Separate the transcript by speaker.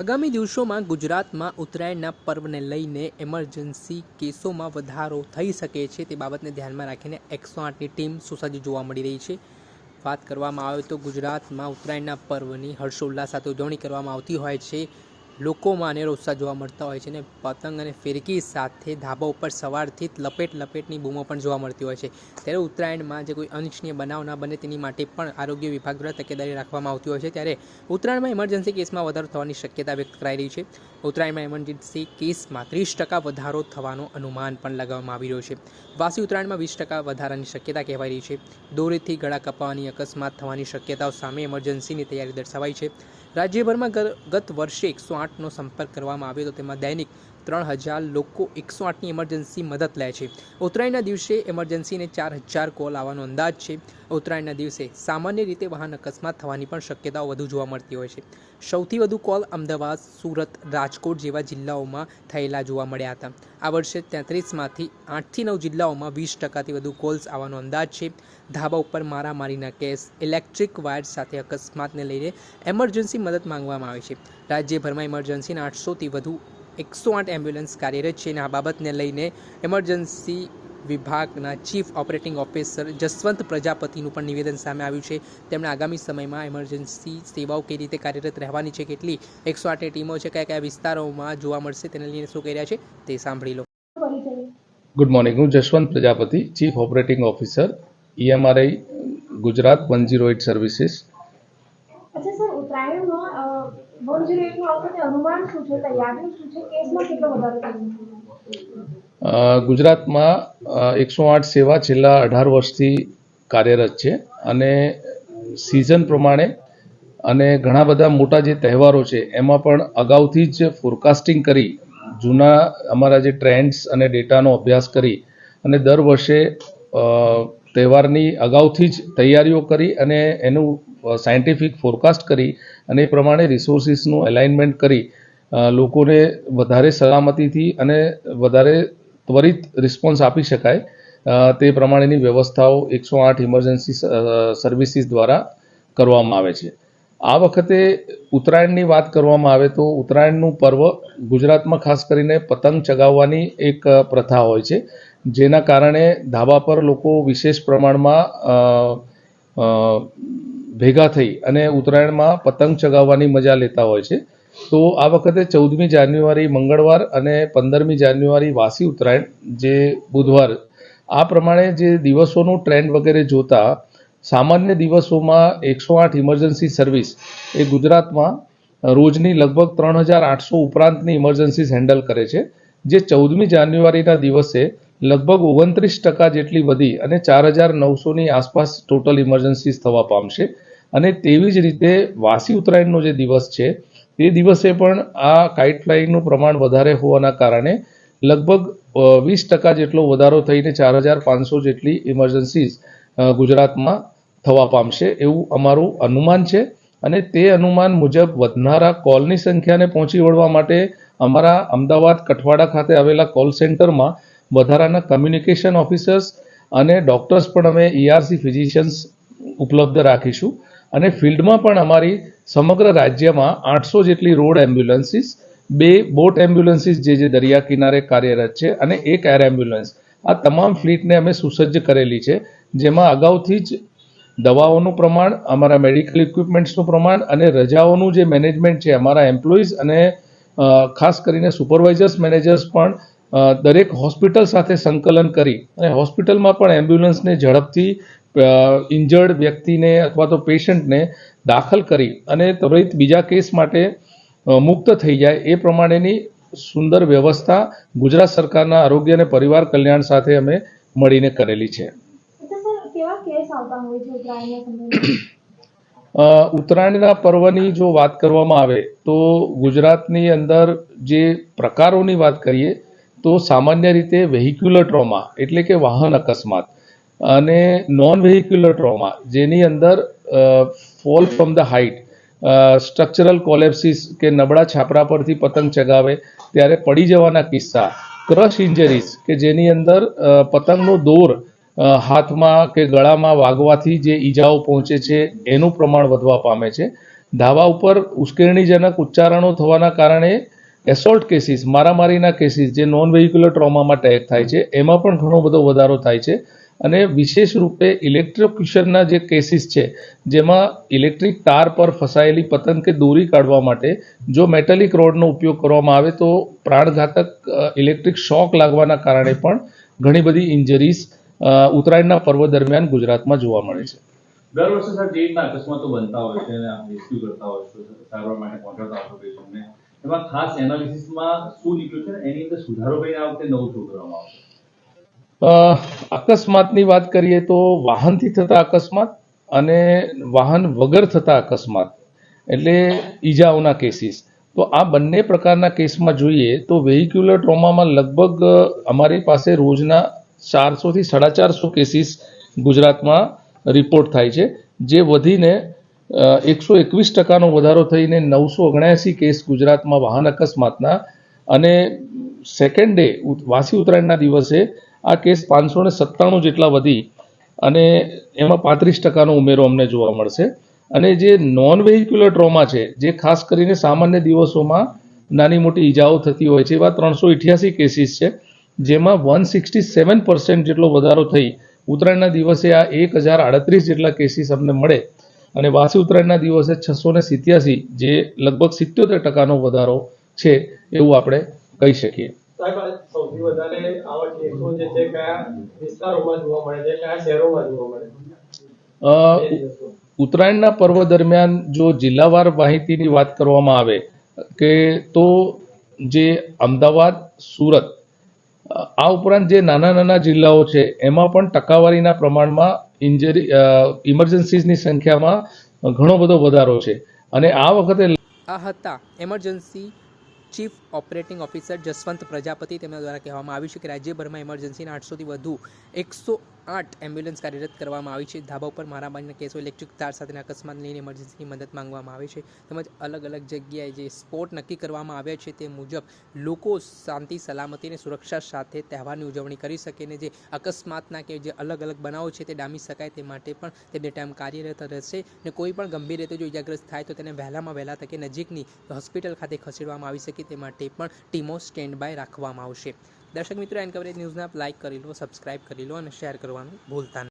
Speaker 1: આગામી દિવસોમાં ગુજરાતમાં ઉત્તરાયણના પર્વને લઈને એમરજન્સી કેસોમાં વધારો થઈ શકે છે તે બાબતને ધ્યાનમાં રાખીને એકસો આઠની ટીમ સુસજ્જ જોવા મળી રહી છે. વાત કરવામાં આવે તો ગુજરાતમાં ઉત્તરાયણના પર્વની હર્ષોલ્લાસ સાથે ઉજવણી કરવામાં આવતી હોય છે. લોકોમાં અનેરો ઉત્સાહ જોવા મળતા હોય છે અને પતંગ અને ફિરકી સાથે ધાબા ઉપર સવારથી જ લપેટ લપેટની બૂમો પણ જોવા મળતી હોય છે. ત્યારે ઉત્તરાયણમાં જે કોઈ અનિચ્છનીય બનાવ ના બને તેની માટે પણ આરોગ્ય વિભાગ દ્વારા તકેદારી રાખવામાં આવતી હોય છે. ત્યારે ઉત્તરાયણમાં ઇમરજન્સી કેસમાં વધારો થવાની શક્યતા વ્યક્ત કરાઈ રહી છે. ઉત્તરાયણમાં ઇમરજન્સી કેસમાં ત્રીસ ટકા વધારો થવાનો અનુમાન પણ લગાવવામાં આવી રહ્યો છે. વાસી ઉત્તરાયણમાં વીસ ટકા વધારાની શક્યતા કહેવાય રહી છે. દોરીથી ગળા કપાવાની અકસ્માત થવાની શક્યતાઓ સામે ઇમરજન્સીની તૈયારી દર્શાવાઈ છે. રાજ્યભરમાં ગત વર્ષે એકસો આઠનો સંપર્ક કરવામાં આવ્યો તો તેમાં દૈનિક ત્રણ હજાર લોકો એકસો આઠની ઇમરજન્સી મદદ લે છે. ઉત્તરાયણના દિવસે ઇમરજન્સીને ચાર હજાર કોલ આવવાનો અંદાજ છે. ઉત્તરાયણના દિવસે સામાન્ય રીતે વાહન અકસ્માત થવાની પણ શક્યતાઓ વધુ જોવા મળતી હોય છે. સૌથી વધુ કોલ અમદાવાદ, સુરત, રાજકોટ જેવા જિલ્લાઓમાં થયેલા જોવા મળ્યા હતા. આ વર્ષે તેત્રીસમાંથી આઠથી નવ જિલ્લાઓમાં વીસ ટકાથી વધુ કોલ્સ આવવાનો અંદાજ છે. ધાબા ઉપર મારામારીના કેસ ઇલેક્ટ્રિક વાયર સાથે અકસ્માતને લઈને એમરજન્સી મદદ માંગવામાં આવે છે. રાજ્યભરમાં ઇમરજન્સીના આઠસોથી વધુ એકસો આઠ એમ્બ્યુલન્સ કાર્યરત છે અને આ બાબતને લઈને એમરજન્સી વિભાગના ચીફ ઓપરેટિંગ ઓફિસર જસવંત પ્રજાપતિનું પણ નિવેદન સામે આવ્યું છે. તેમણે આગામી સમયમાં એમરજન્સી સેવાઓ કઈ રીતે કાર્યરત રહેવાની છે, કેટલી એકસો આઠની ટીમો છે, કયા કયા વિસ્તારોમાં જોવા મળશે, તેને લઈને શું કહી રહ્યા છે, તે સાંભળી લો.
Speaker 2: ગુડ મોર્નિંગ હું Jashwant Prajapati chief operating officer EMRI Gujarat one zero eight services
Speaker 3: અચ્છા સર ઉત્તરાયણમાં વન ઝીરો એટનું આ વખતે અનુમાન શું છે તૈયારી શું છે કેસમાં કેટલો વધારો થયો છે
Speaker 2: ગુજરાતમાં એકસો આઠ સેવા છેલ્લા અઢાર વર્ષથી કાર્યરત છે અને સિઝન પ્રમાણે અને ઘણા બધા મોટા જે તહેવારો છે, એમાં પણ અગાઉથી જ ફોરકાસ્ટિંગ કરી, જૂના અમારા જે ટ્રેન્ડ્સ અને ડેટાનો અભ્યાસ કરી અને દર વર્ષે તહેવારની અગાઉથી જ તૈયારીઓ કરી અને એનું સાયન્ટિફિક ફોરકાસ્ટ કરી અને એ પ્રમાણે રિસોર્સિસનું એલાઇનમેન્ટ કરી લોકોને વધારે સલામતીથી અને વધારે ત્વરિત રિસ્પોન્સ આપી શકાય તે પ્રમાણેની વ્યવસ્થાઓ એકસો આઠ ઇમરજન્સી સર્વિસીસ દ્વારા કરવામાં આવે છે. આ વખતે ઉત્તરાયણની વાત કરવામાં આવે તો ઉત્તરાયણનું પર્વ ગુજરાતમાં ખાસ કરીને પતંગ ચગાવવાની એક પ્રથા હોય છે, જેના કારણે ધાબા પર લોકો વિશેષ પ્રમાણમાં ભેગા થઈ અને ઉત્તરાયણમાં પતંગ ચગાવવાની મજા લેતા હોય છે. તો આ વખતે ચૌદમી જાન્યુઆરી મંગળવાર અને પંદરમી જાન્યુઆરી વાસી ઉત્તરાયણ, જે બુધવાર. આ પ્રમાણે જે દિવસોનું ટ્રેન્ડ વગેરે જોતા, સામાન્ય દિવસોમાં એકસો આઠ ઇમરજન્સી સર્વિસ એ ગુજરાતમાં રોજની લગભગ ત્રણ હજાર આઠસો ઉપરાંતની ઇમરજન્સીસ હેન્ડલ કરે છે, જે ચૌદમી જાન્યુઆરીના દિવસે લગભગ ઓગણત્રીસ ટકા જેટલી વધી અને ચાર હજાર નવસોની આસપાસ ટોટલ ઇમરજન્સીસ થવા પામશે. અને તેવી જ રીતે વાસી ઉત્તરાયણનો જે દિવસ છે, તે દિવસે પણ આ કાઇટ ફ્લાઇંગનું પ્રમાણ વધારે હોવાના કારણે લગભગ વીસ ટકા જેટલો વધારો થઈને ચાર હજાર પાંચસો જેટલી ઇમરજન્સીઝ ગુજરાતમાં થવા પામશે એવું અમારું અનુમાન છે. અને તે અનુમાન મુજબ વધનારા કોલની સંખ્યાને પહોંચી વળવા માટે અમારા અમદાવાદ કઠવાડા ખાતે આવેલા કોલ સેન્ટરમાં વધારાના કમ્યુનિકેશન ઓફિસર્સ અને ડૉક્ટર્સ પણ અમે ઈઆરસી ફિઝિશિયન્સ ઉપલબ્ધ રાખીશું. અને ફિલ્ડમાં પણ અમારી સમગ્ર રાજ્યમાં આઠસો જેટલી રોડ એમ્બ્યુલન્સીસ, બે બોટ એમ્બ્યુલન્સીસ જે જે દરિયા કિનારે કાર્યરત છે અને એક એર એમ્બ્યુલન્સ. આ તમામ ફ્લીટને અમે સુસજ્જ કરેલી છે, જેમાં અગાઉથી જ દવાઓનું પ્રમાણ, અમારા મેડિકલ ઇક્વિપમેન્ટ્સનું પ્રમાણ અને રજાઓનું જે મેનેજમેન્ટ છે, અમારા એમ્પ્લોઈઝ અને ખાસ કરીને સુપરવાઇઝર્સ, મેનેજર્સ પણ દરેક હોસ્પિટલ સાથે સંકલન કરી અને હોસ્પિટલમાં પણ એમ્બ્યુલન્સને ઝડપથી ઇન્જર્ડ વ્યક્તિને અથવા તો પેશન્ટને દાખલ કરી અને ત્વરિત બીજા કેસ માટે મુક્ત થઈ જાય એ પ્રમાણેની સુંદર વ્યવસ્થા ગુજરાત સરકારના આરોગ્ય અને પરિવાર કલ્યાણ સાથે અમે મળીને કરેલી છે.
Speaker 3: ઉત્તરાયણના
Speaker 2: પર્વની જો વાત કરવામાં આવે તો ગુજરાતની અંદર જે પ્રકારોની વાત કરીએ તો સામાન્ય રીતે વેહિક્યુલર ટ્રોમા એટલે કે વાહન અકસ્માત અને નોન વેહિક્યુલર ટ્રોમા જેની અંદર fall from the height structural collapses કે નબળા છાપરા પરથી પતંગ ચગાવે, ત્યારે પડી જવાના કિસ્સા ક્રશ ઇન્જરીઝ કે જેની અંદર પતંગનો દોર હાથમાં કે ગળામાં વાગવાથી જે ઈજાઓ પહોંચે છે, એનું પ્રમાણ વધવા પામે છે. ધાવા ઉપર ઉશ્કેરણીજનક ઉચ્ચારણો થવાના કારણે એસોલ્ટ કેસીસ મારામારીના કેસીસ જે નોન વેહિક્યુલર ટ્રોમામાં ટેગ થાય છે, એમાં પણ ઘણો બધો વધારો થાય છે. અને વિશેષ રૂપે ઇલેક્ટ્રોક્યુશનના જે કેસીસ છે, જેમાં ઇલેક્ટ્રિક તાર પર ફસાયેલી પતંગ કે દોરી કાઢવા માટે જો મેટાલિક રોડનો ઉપયોગ કરવામાં આવે તો પ્રાણઘાતક ઇલેક્ટ્રિક શોક લાગવાના કારણે પણ ઘણી બધી ઇન્જરીઝ ઉત્તરાયણના પર્વ દરમિયાન ગુજરાતમાં જોવા મળે છે.
Speaker 4: દર વર્ષે સર જે રીતના અકસ્માતો બનતા હોય છે અને રેસ્ક્યુ કરતા હોય છે, સારવાર માટે પહોંચાડતા હોય પેશન્ટને, એમાં ખાસ એનાલિસિસમાં શું નીકળ્યું છે એની અંદર સુધારો કરીને આ વખતે નવું શું કરવામાં આવશે.
Speaker 2: અકસ્માતની વાત કરીએ તો વાહનથી થતા અકસ્માત અને વાહન વગર થતા અકસ્માત, એટલે ઈજાઓના કેસીસ તો આ બંને પ્રકારના કેસમાં જોઈએ તો વેહિક્યુલર ટ્રોમામાં લગભગ અમારી પાસે રોજના ચારસોથી સાડા ચારસો કેસીસ ગુજરાતમાં રિપોર્ટ થાય છે, જે વધીને એકસો એકવીસ ટકાનો વધારો થઈને નવસો ઓગણ્યાસી કેસ ગુજરાતમાં વાહન અકસ્માતના. અને સેકન્ડ ડે વાસી ઉત્તરાયણના દિવસે આ કેસ પાંચસો ને સત્તાણું જેટલા વધી અને એમાં પાંત્રીસ ટકાનો ઉમેરો અમને જોવા મળશે. અને જે નોન વેહિક્યુલર ટ્રોમા છે, જે ખાસ કરીને સામાન્ય દિવસોમાં નાની મોટી ઈજાઓ થતી હોય છે, એવા ત્રણસો ઇઠ્યાસી કેસીસ છે, જેમાં વન સિક્સટી સેવન પર્સન્ટ જેટલો વધારો થઈ, ઉત્તરાયણના દિવસે આ એક હજાર આડત્રીસ જેટલા કેસીસ અમને મળે. અને વાસી ઉત્તરાયણના દિવસે છસો ને સિત્યાસી, જે લગભગ સિત્યોતેર ટકાનો વધારો છે, એવું આપણે કહી શકીએ.
Speaker 5: સાહેબ સૌથી વધારે આવા કેસો જે છે કયા વિસ્તારોમાં જોવા મળે છે કયા શહેરોમાં જોવા મળે છે?
Speaker 2: ઉત્તરાયણના પર્વ દરમિયાન જો જિલ્લાવાર માહિતીની વાત કરવામાં આવે કે તો જે અમદાવાદ સુરત આ ઉપરાંત જે નાના નાના જિલ્લાઓ છે એમાં પણ ટકાવારીના પ્રમાણમાં ઇન્જરી ઇમરજન્સીની સંખ્યામાં ઘણો બધો વધારો છે. અને આ વખતે
Speaker 1: આ હતા emergency chief operating officer Jaswant Prajapati તેમના દ્વારા કહેવામાં આવ્યું છે કે રાજ્યભરમાં ઇમરજન્સીના આઠસોથી વધુ એકસો આઠ એમ્બ્યુલન્સ કાર્યરત કરવામાં આવી છે. ધાબા ઉપર મારામારીના કેસો, ઇલેક્ટ્રિક તાર સાથેના અકસ્માત લઈને ઇમરજન્સીની મદદ માંગવામાં આવે છે. તેમજ અલગ અલગ જગ્યાએ જે સ્પોટ નક્કી કરવામાં આવ્યા છે તે મુજબ લોકો શાંતિ, સલામતી અને સુરક્ષા સાથે તહેવારની ઉજવણી કરી શકે ને જે અકસ્માતના કે જે અલગ અલગ બનાવો છે તે ડામી શકાય તે માટે પણ તેમને ટાઈમ કાર્યરત રહેશે અને કોઈ પણ ગંભીર રીતે જો ઇજાગ્રસ્ત થાય તો તેને વહેલામાં વહેલા તકે નજીકની હોસ્પિટલ ખાતે ખસેડવામાં આવી શકે તે માટે પણ ટીમો સ્ટેન્ડ બાય રાખવામાં આવશે. દર્શક મિત્રો, એન કવરેજ ન્યૂઝને આપ લાઇક કરી લો સબસ્ક્રાઇબ કરી લો અને શેર કરવાનું ભૂલતા નહીં